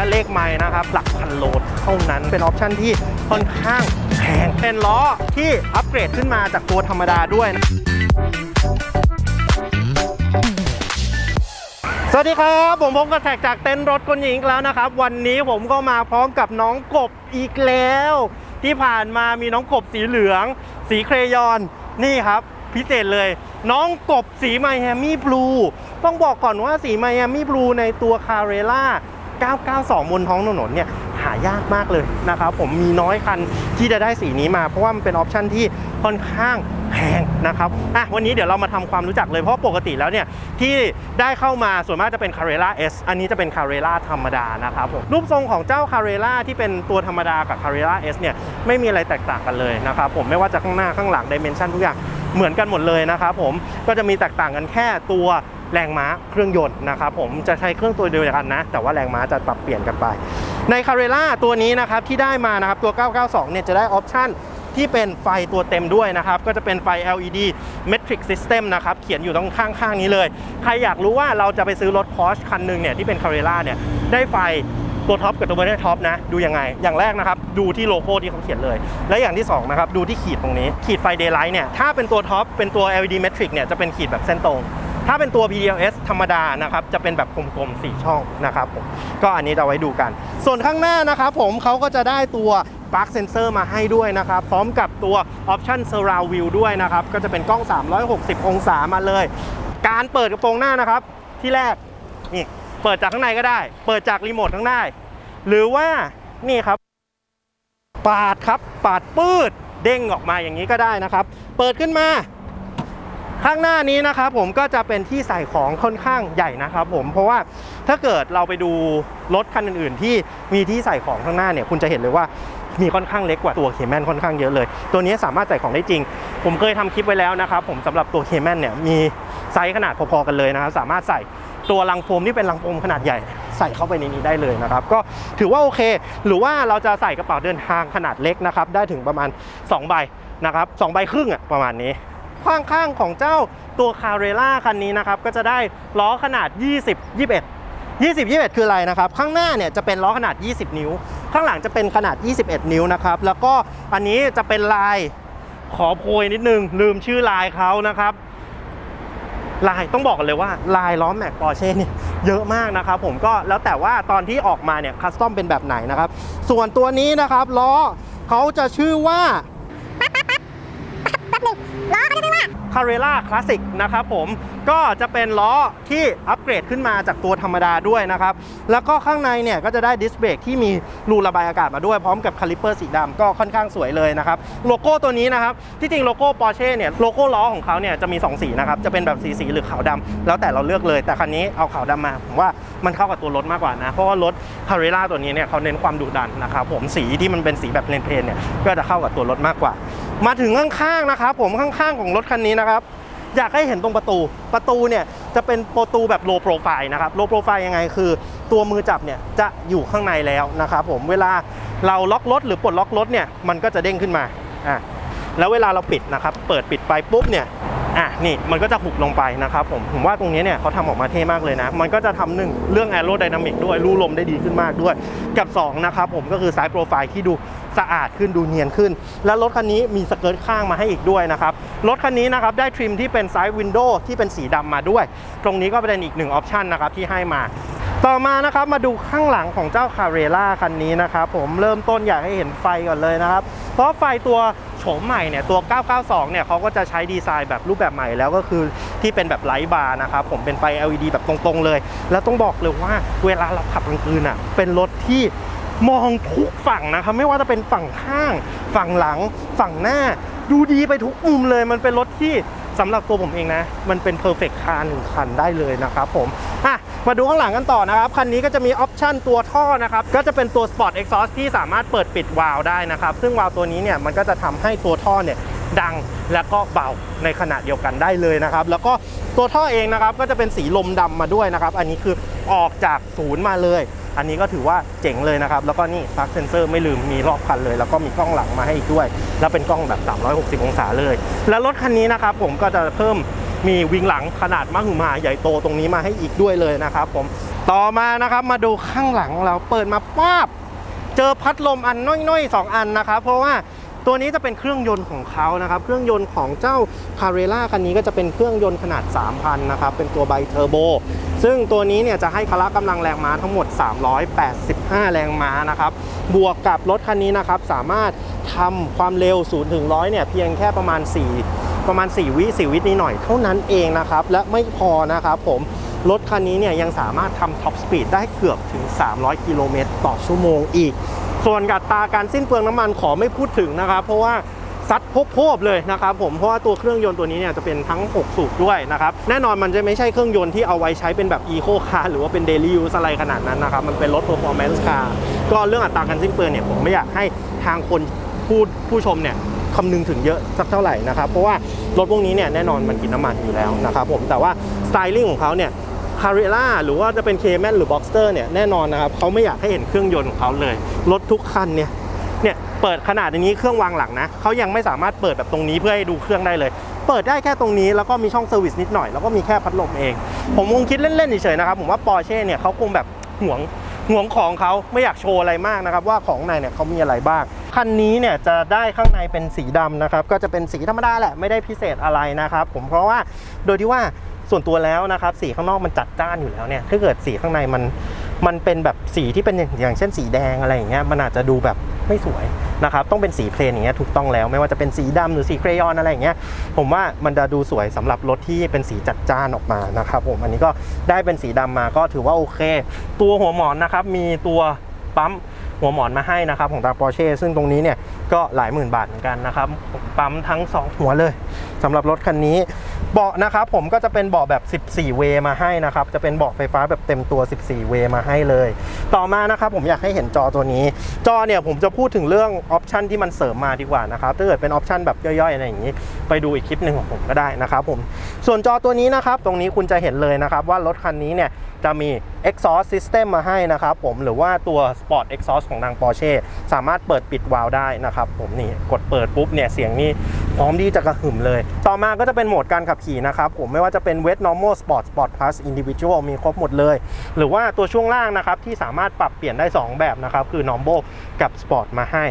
และเลขไม้นะครับ หลักพันโลเท่านั้นเป็นออปชันที่ค่อนข้างแพงเป็นล้อที่อัปเกรดขึ้นมาจากตัวธรรมดาด้วยนะสวัสดีครับ ผมพงกระแทกจากเต็นท์รถคนหญิงอีกแล้วนะครับ วันนี้ผมก็มาพร้อมกับน้องกบอีกแล้ว ที่ผ่านมามีน้องกบสีเหลือง สีเครยอนนี่ครับ พิเศษเลย น้องกบสีไมแฮมี่บลูต้องบอกก่อนว่าสีไมแฮมี่บลูในตัวคาเรล่า 992 บนท้องถนนเนี่ยหายากมากเลยนะครับผมมีน้อยคันที่จะได้สีนี้มา เพราะว่ามันเป็นออปชันที่ค่อนข้างแพงนะครับอะวันนี้เดี๋ยวเรามาทำความรู้จักเลยเพราะปกติแล้วเนี่ยที่ได้เข้ามาส่วนมากจะเป็น Carrera S อันนี้จะเป็น Carrera ธรรมดานะครับผมรูปทรงของเจ้า Carrera ที่เป็นตัวธรรมดากับ Carrera S เนี่ยไม่มีอะไรแตกต่างกันเลยนะครับผมไม่ว่าจะข้างหน้าข้างหลังดิเมนชันทุกอย่างเหมือนกันหมดเลยนะครับผมก็จะมีแตกต่างกันแค่ตัว แรงม้าเครื่องยนต์นะครับผมจะใช้เครื่องตัวเดียวกันนะ แต่ว่าแรงม้าจะปรับเปลี่ยนกันไป ใน c a r r e r a ตัวนี้นะครับที่ได้มานะครับตัว 992 เนี่ยจะได้ออปชั่นที่เป็นไฟตัวเต็มด้วยนะครับ ก็จะเป็นไฟ LED Metric System นะครับ เขียนอยู่ตรงข้างๆนี้เลย ใครอยากรู้ว่าเราจะไปซื้อรถ Porsche คันหนึ่งเนี่ยที่เป็น c a r r e r a เนี่ยได้ไฟตัวท็อปกับตัวไม่ได้ท็อปนะ ดูยังไง อย่างแรกนะครับ ดูที่โลโก้ที่เขาเขียนเลย และอย่างที่สองนะครับ ดูที่ขีดตรงนี้ ขีดไฟ Daylight เนี่ยถ้าเป็นตัวท็อปเป็นตัว LED Metric เนี่ยจะเป็นขีดแบบเส้นตรง ถ้าเป็นตัว PDLS ธรรมดานะครับจะเป็นแบบกลมๆ4ช่องนะครับผมก็อันนี้เราไว้ดูกัน ส่วนข้างหน้านะครับผมเขาก็จะได้ตัว Park Sensor มาให้ด้วยนะครับ พร้อมกับตัว Option Surround View ด้วยนะครับ ก็จะเป็นกล้อง 360 องศามาเลย การเปิดกระโปรงหน้านะครับ ที่แรกนี่เปิดจากข้างในก็ได้ เปิดจากรีโมทข้างหน้าหรือว่านี่ครับ ปาดครับ ปาดปืดเด้งออกมาอย่างนี้ก็ได้นะครับ เปิดขึ้นมา ข้างหน้านี้นะครับผมก็จะเป็นที่ใส่ของค่อนข้างใหญ่นะครับผมเพราะว่าถ้าเกิดเราไปดูรถคันอื่น ๆ ที่มีที่ใส่ของข้างหน้าเนี่ยคุณจะเห็นเลยว่ามีค่อนข้างเล็กกว่าตัวเคแมนค่อนข้างเยอะเลย ตัวนี้สามารถใส่ของได้จริง ผมเคยทำคลิปไว้แล้วนะครับผมสำหรับตัวเคแมนเนี่ยมีไซส์ขนาดพอๆกันเลยนะครับสามารถใส่ตัวลังโฟมที่เป็นลังโฟมขนาดใหญ่ใส่เข้าไปในนี้ได้เลยนะครับ ก็ถือว่าโอเค หรือว่าเราจะใส่กระเป๋าเดินทางขนาดเล็กนะครับได้ถึงประมาณ2ใบนะครับสองใบครึ่งอะประมาณนี้ ข้างข้างๆของเจ้าตัวคาเรล่าคันนี้นะครับก็จะได้ล้อขนาด 20 21 20 21 คืออะไรนะครับ ข้างหน้าเนี่ยจะเป็นล้อขนาด 20 นิ้ว ข้างหลังจะเป็นขนาด 21 นิ้วนะครับ แล้วก็อันนี้จะเป็นลายขอโพยนิดนึง ลืมชื่อลายเขานะครับ ลายต้องบอกกันเลยว่าลายล้อแม็กปอร์เช่เนี่ยเยอะมากนะครับ ผมก็แล้วแต่ว่าตอนที่ออกมาเนี่ยคัสตอมเป็นแบบไหนนะครับ ส่วนตัวนี้นะครับล้อเขาจะชื่อว่า c a r r e r a Classic นะครับผมก็จะเป็นล้อที่อัปเกรดขึ้นมาจากตัวธรรมดาด้วยนะครับ แล้วก็ข้างในเนี่ยก็จะได้ดิสเบรกที่มีรูระบายอากาศมาด้วยพร้อมกับคาลิปเปอร์สีดำก็ค่อนข้างสวยเลยนะครับ โลโก้ตัวนี้นะครับ ที่จริงโลโก้ Porsche เนี่ยโลโก้ล้อของเขาเนี่ยจะมี 2 สีนะครับ จะเป็นแบบสีสีหรือขาวดำแล้วแต่เราเลือกเลย แต่คันนี้เอาขาวดำมาผมว่ามันเข้ากับตัวรถมากกว่านะ เพราะว่ารถ c a r r e r a ตัวนี้เนี่ยเขาเน้นความดุดันนะครับผมสีที่มันเป็นสีแบบเพลนๆเนี่ยก็จะเข้ากับตัวรถมากกว่า มาถึงข้างๆนะครับผมข้างๆของรถคันนี้นะครับอยากให้เห็นตรงประตู ประตูเนี่ยจะเป็นประตูแบบโลโปรไฟล์นะครับ โลโปรไฟล์ยังไงคือ ตัวมือจับเนี่ยจะอยู่ข้างในแล้วนะครับผม เวลาเราล็อกรถหรือปลดล็อกรถเนี่ย มันก็จะเด้งขึ้นมา อะ แล้วเวลาเราปิดนะครับ เปิดปิดไปปุ๊บเนี่ย อะนี่มันก็จะหุบลงไปนะครับผมผมว่าตรงนี้เนี่ยเขาทำออกมาเท่มากเลยนะ มันก็จะทำหนึ่งเรื่องแอโรไดนามิกด้วยรูลมได้ดีขึ้นมากด้วย กับสองนะครับผมก็คือไซส์โปรไฟล์ที่ดูสะอาดขึ้นดูเนียนขึ้น แล้วรถคันนี้มีสเกิร์ตข้างมาให้อีกด้วยนะครับ รถคันนี้นะครับได้ทริมที่เป็นไซส์วินโดว์ที่เป็นสีดำมาด้วย ตรงนี้ก็เป็นอีกหนึ่งออปชันนะครับที่ให้มาต่อมานะครับมาดูข้างหลังของเจ้าคาเรล่าคันนี้นะครับผมเริ่มต้นอยากให้เห็นไฟก่อนเลยนะครับ เพราะไฟตัว โฉมใหม่เนี่ยตัว 992 เนี่ยเขาก็จะใช้ดีไซน์แบบรูปแบบใหม่แล้วก็คือที่เป็นแบบไลท์บาร์นะครับผมเป็นไฟ LED แบบตรงๆเลย แล้วต้องบอกเลยว่าเวลาเราขับกลางคืนอะเป็นรถที่มองทุกฝั่งนะครับไม่ว่าจะเป็นฝั่งข้าง ฝั่งหลัง ฝั่งหน้า ดูดีไปทุกมุมเลย มันเป็นรถที่สำหรับตัวผมเองนะ มันเป็นเพอร์เฟกต์คาร์หนึ่งคันได้เลยนะครับผมอะ มาดูข้างหลังกันต่อนะครับ คันนี้ก็จะมีออปชันตัวท่อนะครับ ก็จะเป็นตัว Sport Exhaust ที่สามารถเปิดปิดวาล์วได้นะครับ ซึ่งวาล์วตัวนี้เนี่ยมันก็จะทำให้ตัวท่อเนี่ยดังและก็เบาในขณะเดียวกันได้เลยนะครับ แล้วก็ตัวท่อเองนะครับก็จะเป็นสีลมดำมาด้วยนะครับ อันนี้คือออกจากศูนย์มาเลย อันนี้ก็ถือว่าเจ๋งเลยนะครับ แล้วก็นี่ปลั๊กเซนเซอร์ไม่ลืมมีรอบคันเลย แล้วก็มีกล้องหลังมาให้อีกด้วย แล้วเป็นกล้องแบบ 360 องศาเลย แล้วรถคันนี้นะครับผมก็จะเพิ่ม มีวิงหลังขนาดมหึมาใหญ่โตตรงนี้มาให้อีกด้วยเลยนะครับผมต่อมานะครับมาดูข้างหลังเราเปิดมาป้าบเจอพัดลมอันน้อยๆ 2 อันนะครับเพราะว่าตัวนี้จะเป็นเครื่องยนต์ของเขานะครับ เครื่องยนต์ของเจ้า c a r r e r a คันนี้ก็จะเป็นเครื่องยนต์ขนาด 3,000 นะครับ เป็นตัวไบเทอร์โบ ซึ่งตัวนี้เนี่ยจะให้พละกำลังแรงม้าทั้งหมด 385 แรงม้านะครับ บวกกับรถคันนี้นะครับ สามารถทำความเร็ว 0 ถึง 100 เนี่ย เพียงแค่ประมาณ 4 ประมาณ 4 วิ4วินิดหน่อยเท่านั้นเองนะครับ และไม่พอนะครับผมรถคันนี้เนี่ยยังสามารถทำท็อปสปีดได้เกือบถึง 300 กิโลเมตรต่อชั่วโมงอีก ส่วนกับตาการสิ้นเปลืองน้ำมันขอไม่พูดถึงนะครับ เพราะว่าซัดพบๆเลยนะครับผมเพราะว่าตัวเครื่องยนต์ตัวนี้เนี่ยจะเป็นทั้ง 6 สูบด้วยนะครับแน่นอนมันจะไม่ใช่เครื่องยนต์ที่เอาไว้ใช้เป็นแบบอีโคคาร์หรือว่าเป็นเดลี่ยูสอะไรขนาดนั้นนะครับ มันเป็นรถ performance car ก็เรื่องอัตราการสิ้นเปลืองเนี่ยผมไม่อยากให้ทางคนผู้ผู้ชมเนี่ย คำนึงถึงเยอะสักเท่าไหร่นะครับเพราะว่ารถพวกนี้เนี่ยแน่นอนมันกินน้ำมันอยู่แล้วนะครับผมแต่ว่าสไตลิ่งของเขาเนี่ยคาริล่าหรือว่าจะเป็นเคแมนหรือบ็อกสเตอร์เนี่ยแน่นอนนะครับเขาไม่อยากให้เห็นเครื่องยนต์ของเขาเลย รถทุกคันเนี่ยเนี่ยเปิดขนาดนี้เครื่องวางหลังนะเขายังไม่สามารถเปิดแบบตรงนี้เพื่อให้ดูเครื่องได้เลย เปิดได้แค่ตรงนี้แล้วก็มีช่องเซอร์วิสนิดหน่อยแล้วก็มีแค่พัดลมเอง ผมคงคิดเล่นๆเฉยๆนะครับผมว่าปอร์เช่เนี่ยเขาคงแบบห่วงห่วงของเขาไม่อยากโชว์อะไรมากนะครับว่าของในเนี่ยเขามีอะไรบ้าง คันนี้เนี่ยจะได้ข้างในเป็นสีดำนะครับ ก็จะเป็นสีธรรมดาแหละไม่ได้พิเศษอะไรนะครับ ผมเพราะว่าโดยที่ว่าส่วนตัวแล้วนะครับ สีข้างนอกมันจัดจ้านอยู่แล้วเนี่ยถ้าเกิดสีข้างในมันมันเป็นแบบสีที่เป็นอย่างอย่างเช่นสีแดงอะไรอย่างเงี้ยมันอาจจะดูแบบไม่สวยนะครับต้องเป็นสีเพลนอย่างเงี้ยถูกต้องแล้วไม่ว่าจะเป็นสีดำหรือสีเครยอนอะไรอย่างเงี้ยผมว่ามันจะดูสวยสำหรับรถที่เป็นสีจัดจ้านออกมานะครับผมอันนี้ก็ได้เป็นสีดำมาก็ถือว่าโอเค ตัวหัวหมอนนะครับมีตัวปั๊ม หัวหมอนมาให้นะครับของทาปอร์เช่ซึ่งตรงนี้เนี่ยก็หลายหมื่นบาทเหมือนกันนะครับปั๊มทั้ง 2 หัวเลยสำหรับรถคันนี้เบาะนะครับผมก็จะเป็นเบาะแบบ 14 เวมาให้นะครับ จะเป็นเบาะไฟฟ้าแบบเต็มตัว 14 เวมาให้เลย ต่อมานะครับผมอยากให้เห็นจอตัวนี้ จอเนี่ยผมจะพูดถึงเรื่องออปชันที่มันเสริมมาดีกว่านะครับถ้าเกิดเป็นออปชันแบบย่อยๆอะไรอย่างนี้ ไปดูอีกคลิปหนึ่งของผมก็ได้นะครับผมส่วนจอตัวนี้นะครับตรงนี้คุณจะเห็นเลยนะครับว่ารถคันนี้เนี่ยจะมี exhaust system มาให้นะครับผมหรือว่าตัว sport exhaust ของทาง Porsche สามารถเปิดปิดวาล์วได้นะครับผมนี่กดเปิดปุ๊บเนี่ยเสียงนี่พร้อมที่จะกระหึ่มเลย ต่อมาก็จะเป็นโหมดการขับขี่นะครับผมไม่ว่าจะเป็น wet normal sport sport plus individual มีครบหมดเลย หรือว่าตัวช่วงล่างนะครับที่สามารถปรับเปลี่ยนได้ 2 แบบนะครับคือ normal กับ sport มาให้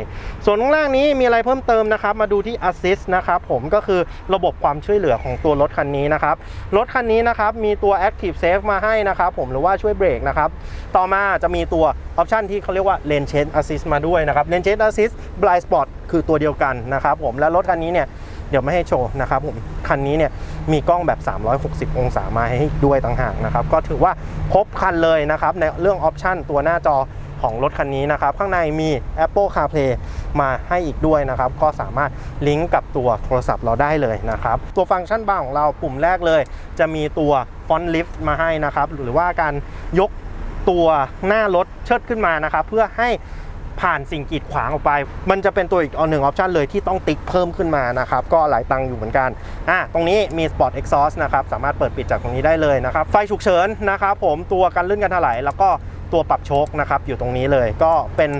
ส่วนข้างล่างนี้มีอะไรเพิ่มเติมนะครับมาดูที่ assist นะครับผมก็คือระบบความช่วยเหลือของตัวรถคันนี้นะครับรถคันนี้นะครับมีตัว active save มาให้นะครับผมหรือว่าช่วยเบรกนะครับ ต่อมาจะมีตัวออปชันที่เขาเรียกว่า lane change assist มาด้วยนะครับ lane change assist blind spot คือตัวเดียวกันนะครับผมและรถคันนี้เนี่ยเดี๋ยวไม่ให้โชว์นะครับผมคันนี้เนี่ยมีกล้องแบบ 360 องศามาให้ด้วยต่างหากนะครับ ก็ถือว่าครบคันเลยนะครับ ในเรื่องออปชันตัวหน้าจอของรถคันนี้นะครับ ข้างในมี Apple CarPlay มาให้อีกด้วยนะครับ ก็สามารถลิงก์กับตัวโทรศัพท์เราได้เลยนะครับ ตัวฟังก์ชันบาร์ของเราปุ่มแรกเลย จะมีตัว ฟอนต์ลิฟต์มาให้นะครับ หรือว่าการยกตัวหน้ารถเชิดขึ้นมานะครับ เพื่อให้ผ่านสิ่งกีดขวางออกไป มันจะเป็นตัวอีกหนึ่งออปชันเลยที่ต้องติ๊กเพิ่มขึ้นมานะครับ ก็หลายตังค์อยู่เหมือนกันอะตรงนี้มี Sport Exhaust นะครับ สามารถเปิดปิดจากตรงนี้ได้เลยนะครับ ไฟฉุกเฉินนะครับผมตัวกันลื่นกันถลายแล้วก็ตัวปรับโชคนะครับอยู่ตรงนี้เลยก็เป็น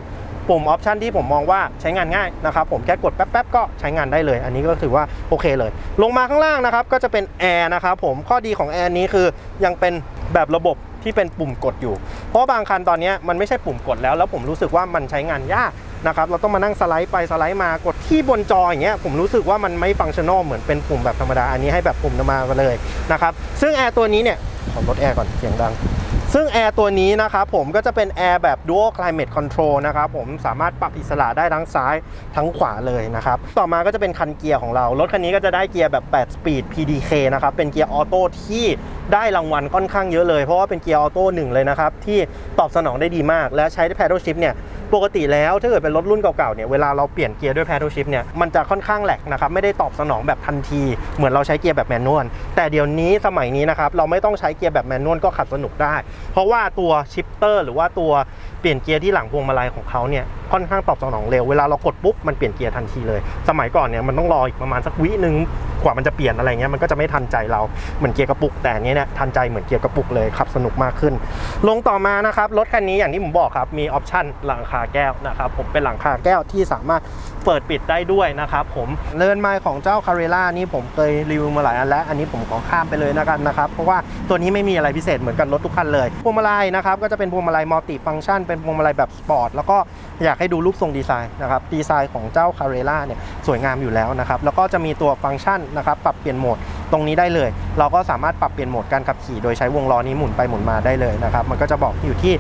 ปุ่มออปชันที่ผมมองว่าใช้งานง่ายนะครับผมแค่กดแป๊บๆก็ใช้งานได้เลย อันนี้ก็ถือว่าโอเคเลย ลงมาข้างล่างนะครับก็จะเป็นแอร์นะครับผมข้อดีของแอร์นี้คือยังเป็นแบบระบบที่เป็นปุ่มกดอยู่ เพราะบางคันตอนนี้มันไม่ใช่ปุ่มกดแล้ว แล้วผมรู้สึกว่ามันใช้งานยากนะครับเราต้องมานั่งสไลด์ไปสไลด์มากดที่บนจออย่างเงี้ยผมรู้สึกว่ามันไม่ฟังชั่นอลเหมือนเป็นปุ่มแบบธรรมดาอันนี้ให้แบบปุ่มธรรมดาไปเลยนะครับซึ่งแอร์ตัวนี้เนี่ยขอลดแอร์ก่อนเสียงดัง ซึ่งแอร์ตัวนี้นะครับผมก็จะเป็นแอร์แบบ Dual Climate Control นะครับผมสามารถปรับอิสระได้ทั้งซ้ายทั้งขวาเลยนะครับ ต่อมาก็จะเป็นคันเกียร์ของเรา รถคันนี้ก็จะได้เกียร์แบบ 8 Speed PDK นะครับ เป็นเกียร์ออโต้ที่ได้รางวัลค่อนข้างเยอะเลย เพราะว่าเป็นเกียร์ออโต้หนึ่งเลยนะครับ ที่ตอบสนองได้ดีมาก และใช้ Paddle Shift เนี่ย ปกติแล้วถ้าเกิดเป็นรถรุ่นเก่าๆเนี่ยเวลาเราเปลี่ยนเกียร์ด้วย paddle shift เนี่ยมันจะค่อนข้างแหลกนะครับไม่ได้ตอบสนองแบบทันทีเหมือนเราใช้เกียร์แบบแมนนวลแต่เดี๋ยวนี้สมัยนี้นะครับเราไม่ต้องใช้เกียร์แบบแมนนวลก็ขับสนุกได้ เพราะว่าตัวชิปเตอร์หรือว่าตัวเปลี่ยนเกียร์ที่หลังพวงมาลัยของเขาเนี่ยค่อนข้างตอบสนองเร็วเวลาเรากดปุ๊บมันเปลี่ยนเกียร์ทันทีเลย สมัยก่อนเนี่ยมันต้องรออีกประมาณสักวิหนึ่ง กว่ามันจะเปลี่ยนอะไรเงี้ยมันก็จะไม่ทันใจเราเหมือนเกียร์กระปุก แต่อันนี้เนี่ยทันใจเหมือนเกียร์กระปุกเลยขับสนุกมากขึ้น ลงต่อมานะครับรถคันนี้อย่างที่ผมบอกครับมีออปชั่นหลังคาแก้วนะครับผมเป็นหลังคาแก้วที่สามารถเปิดปิดได้ด้วยนะครับผมเลินไมล์ของเจ้าคาเรล่านี่ผมเคยรีวิวมาหลายอันแล้ว อันนี้ผมขอข้ามไปเลยนะกันนะครับ เพราะว่าตัวนี้ไม่มีอะไรพิเศษเหมือนกันรถทุกคันเลยพวงมาลัยนะครับก็จะเป็นพวงมาลัยมัลติฟังก์ชันเป็นพวงมาลัยแบบสปอร์ตแล้วก็อยากให้ดูรูปทรงดีไซน์นะครับดีไซน์ของเจ้าคาเรล่าเนี่ยสวยงามอยู่แล้วนะครับแล้วก็จะมีตัวฟังก์ชันนะครับปรับเปลี่ยนโหมดตรงนี้ได้เลย เราก็สามารถปรับเปลี่ยนโหมดการขับขี่โดยใช้วงล้อนี้หมุนไปหมุนมาได้เลยนะครับมันก็จะบอกอยู่ที่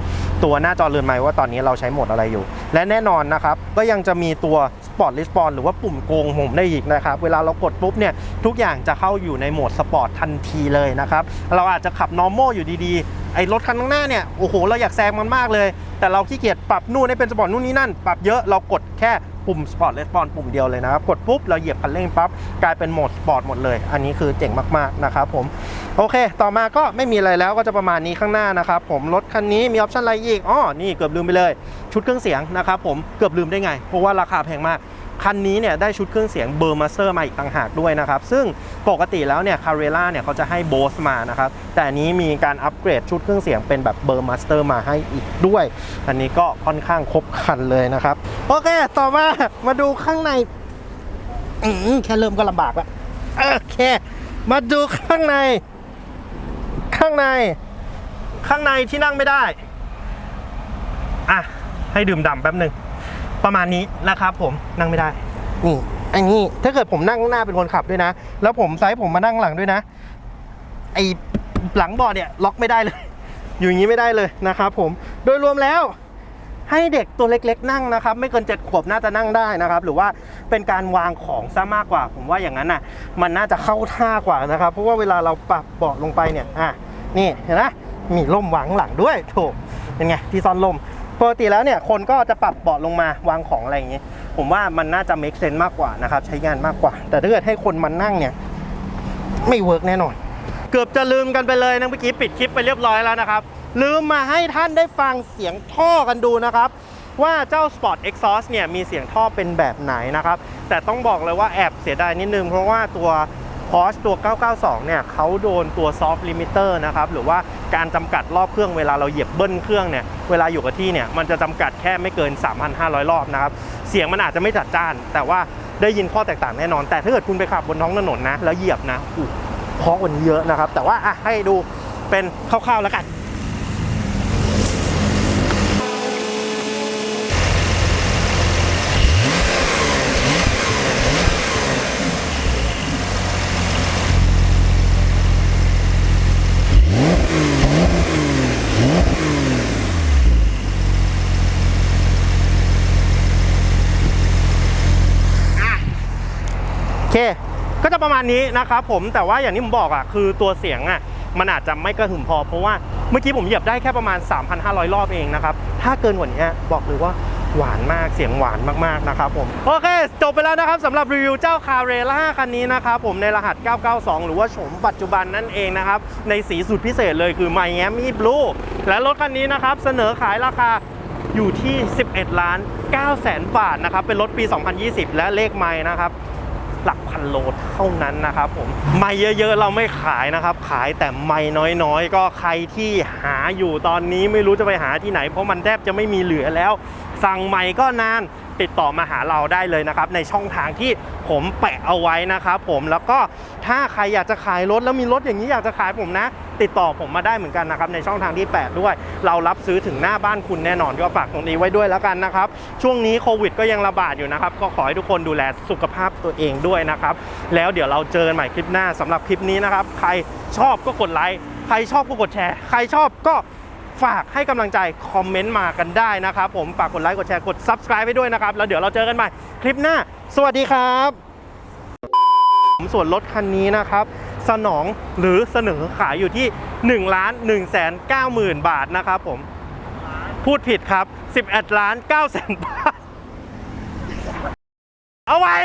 ตัวหน้าจอเรือนไม้ว่าตอนนี้เราใช้โหมดอะไรอยู่ และแน่นอนนะครับก็ยังจะมีตัว Sport Response หรือว่าปุ่มโกงผมได้อีกนะครับเวลาเรากดปุ๊บเนี่ยทุกอย่างจะเข้าอยู่ในโหมดสปอร์ตทันทีเลยนะครับเราอาจจะขับ normal อยู่ดีๆไอ้รถคันข้างหน้าเนี่ยโอ้โหเราอยากแซงมันมากเลย แต่เราขี้เกียจปรับนู่นให้เป็นสปอร์ตนู่นนี่นั่น ปรับเยอะเรากดแค่ปุ่ม Sport Response ปุ่มเดียวเลยนะครับ กดปุ๊บเราเหยียบคันเร่งปั๊บกลายเป็นโหมดสปอร์ตหมดเลย อันนี้คือเจ๋งมากๆนะครับผม โอเค ต่อมาก็ไม่มีอะไรแล้วก็จะประมาณนี้ข้างหน้านะครับผมรถคันนี้มีออปชั่นอะไรอีกอ๋อนี่เกือบลืมไปเลย ชุดเครื่องเสียงนะครับผมเกือบลืมได้ไงเพราะว่าราคาแพงมาก คันนี้เนี่ยได้ชุดเครื่องเสียงเบอร์มาสเตอร์มาอีกต่างหากด้วยนะครับ ซึ่งปกติแล้วเนี่ยคาเรล่าเนี่ยเขาจะให้โบสมานะครับ แต่นี้มีการอัปเกรดชุดเครื่องเสียงเป็นแบบเบอร์มาสเตอร์มาให้อีกด้วย อันนี้ก็ค่อนข้างครบคันเลยนะครับ โอเค ต่อมามาดูข้างในอืแค่เริ่มก็ลำบากแล้วโอเค มาดูข้างใน ข้างใน ข้างในที่นั่งไม่ได้ อะ ให้ดื่มด่ำแป๊บหนึ่ง ประมาณนี้นะครับผมนั่งไม่ได้ นี่อันนี้ถ้าเกิดผมนั่งหน้าเป็นคนขับด้วยนะ แล้วผมไซส์ผมมานั่งหลังด้วยนะ ไอหลังเบาะเนี่ยล็อกไม่ได้เลย อยู่อย่างนี้ไม่ได้เลยนะครับผมโดยรวมแล้วให้เด็กตัวเล็กๆนั่งนะครับ ไม่เกินเจ็ดขวบน่าจะนั่งได้นะครับ หรือว่าเป็นการวางของซะมากกว่า ผมว่าอย่างนั้นน่ะ มันน่าจะเข้าท่ากว่านะครับ เพราะว่าเวลาเราปรับเบาะลงไปเนี่ยอะนี่เห็นไหมมีล่มวางข้างหลังด้วย โถเป็นไงที่ซ่อนล่ม ปกติแล้วเนี่ยคนก็จะปรับเบาะลงมาวางของอะไรอย่างงี้ผมว่ามันน่าจะ make sense มากกว่านะครับใช้งานมากกว่า แต่ถ้าเกิดให้คนมานั่งเนี่ยไม่เวิร์กแน่นอน เกือบจะลืมกันไปเลยนะเมื่อกี้ปิดคลิปไปเรียบร้อยแล้วนะครับ ลืมมาให้ท่านได้ฟังเสียงท่อกันดูนะครับ ว่าเจ้า Sport Exhaust เนี่ยมีเสียงท่อเป็นแบบไหนนะครับ แต่ต้องบอกเลยว่าแอบเสียดายนิดนึงเพราะว่าตัว Porsche ตัว 992 เนี่ยเขาโดนตัว Soft Limiter นะครับ หรือว่าการจำกัดรอบเครื่องเวลาเราเหยียบเบิ้ลเครื่องเนี่ย เวลาอยู่กับที่เนี่ย มันจะจำกัดแค่ไม่เกิน 3,500 รอบนะครับ เสียงมันอาจจะไม่จัดจ้าน แต่ว่าได้ยินข้อแตกต่างแน่นอน แต่ถ้าเกิดคุณไปขับบนท้องถนนนะ แล้วเหยียบนะอู้เพราะกว่านี้เยอะนะครับ แต่ว่าอะให้ดูเป็นคร่าวๆแล้วกัน โอ เค ก็จะประมาณนี้นะครับผมแต่ว่าอย่างที่ผมบอกอะคือตัวเสียงอะมันอาจจะไม่กระหึ่มพอ เพราะว่าเมื่อกี้ผมเหยียบได้แค่ประมาณ 3,500 รอบเองนะครับ ถ้าเกินกว่านี้บอกเลยว่าหวานมากเสียงหวานมากๆนะครับผม โอเค จบไปแล้วนะครับสำหรับรีวิวเจ้าคาเรล่าคันนี้นะครับผมในรหัส 992 หรือว่าโฉมปัจจุบันนั่นเองนะครับ ในสีสุดพิเศษเลยคือ Miami Blue และรถคันนี้นะครับ เสนอขายราคาอยู่ที่ 11 ล้าน9แสนบาทนะครับ เป็นรถปี 2020 และเลขไม้นะครับ หลักพันโลเท่านั้นนะครับผมไม่เยอะๆเราไม่ขายนะครับ ขายแต่ไม่น้อยๆ ก็ใครที่หาอยู่ตอนนี้ไม่รู้จะไปหาที่ไหน เพราะมันแทบจะไม่มีเหลือแล้ว สั่งใหม่ก็นานติดต่อมาหาเราได้เลยนะครับ ในช่องทางที่ผมแปะเอาไว้นะครับผมแล้วก็ถ้าใครอยากจะขายรถแล้วมีรถอย่างนี้อยากจะขายผมนะ ติดต่อผมมาได้เหมือนกันนะครับในช่องทางที่แปะด้วย เรารับซื้อถึงหน้าบ้านคุณแน่นอนก็ฝากตรงนี้ไว้ด้วยแล้วกันนะครับ ช่วงนี้โควิดก็ยังระบาดอยู่นะครับ ก็ขอให้ทุกคนดูแลสุขภาพตัวเองด้วยนะครับ แล้วเดี๋ยวเราเจอกันใหม่คลิปหน้าสำหรับคลิปนี้นะครับ ใครชอบก็กดไลค์ใครชอบก็กดแชร์ ใครชอบก็ฝากให้กำลังใจคอมเมนต์มากันได้นะครับผมฝากกดไลค์กดแชร์กด subscribe ไปด้วยนะครับ แล้วเดี๋ยวเราเจอกันใหม่คลิปหน้า สวัสดีครับ ผมส่วนรถคันนี้นะครับ สนองหรือเสนอขายอยู่ที่ 1 ล้าน1แสน9หมื่นบาทนะครับผม พูดผิดครับ 11ล้าน9แสนบาท เอาไว้